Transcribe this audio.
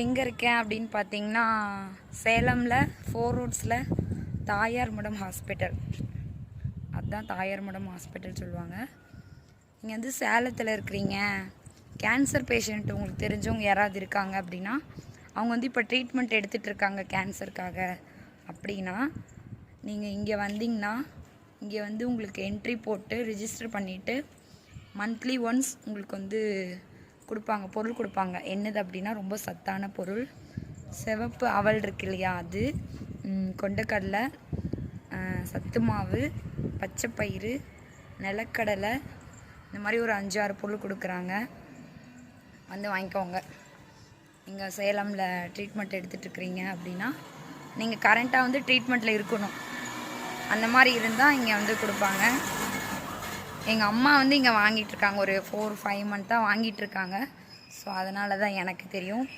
எங்கே இருக்கேன் அப்படின்னு பார்த்தீங்கன்னா சேலமில் ஃபோர் ரோட்ஸில் தாயார் மடம் ஹாஸ்பிட்டல் அதுதான் தாயார் மடம் ஹாஸ்பிட்டல் சொல்லுவாங்க. நீங்கள் வந்து சேலத்தில் இருக்கிறீங்க. கேன்சர் பேஷண்ட் உங்களுக்கு தெரிஞ்சவங்க யாராவது இருக்காங்க அப்படின்னா அவங்க வந்து இப்போ ட்ரீட்மெண்ட் எடுத்துகிட்டு இருக்காங்க கேன்சருக்காக அப்படின்னா நீங்கள் இங்கே வந்தீங்கன்னா இங்கே வந்து உங்களுக்கு என்ட்ரி போட்டு ரிஜிஸ்டர் பண்ணிவிட்டு மந்த்லி ஒன்ஸ் உங்களுக்கு வந்து கொடுப்பாங்க பொருள் கொடுப்பாங்க. என்னது அப்படின்னா ரொம்ப சத்தான பொருள். சிவப்பு அவல் இருக்கு இல்லையா அது. கொண்டக்கடலை சத்து மாவு பச்சைப்பயிறு நிலக்கடலை. இந்த மாதிரி ஒரு அஞ்சாறு பொருள் கொடுக்குறாங்க. வந்து வாங்கிக்கோங்க. நீங்கள் சேலமில் ட்ரீட்மெண்ட் எடுத்துகிட்ருக்குறீங்க அப்படின்னா நீங்கள் கரண்ட்டாக வந்து ட்ரீட்மெண்ட்டில் இருக்கணும். அந்த மாதிரி இருந்தால் இங்கே வந்து கொடுப்பாங்க. எங்கள் அம்மா வந்து இங்கே வாங்கிட்டு இருக்காங்க. ஒரு ஃபோர் ஃபைவ் மந்த்தாக வாங்கிட்டு இருக்காங்க. ஸோ அதனால தான் எனக்கு தெரியும்.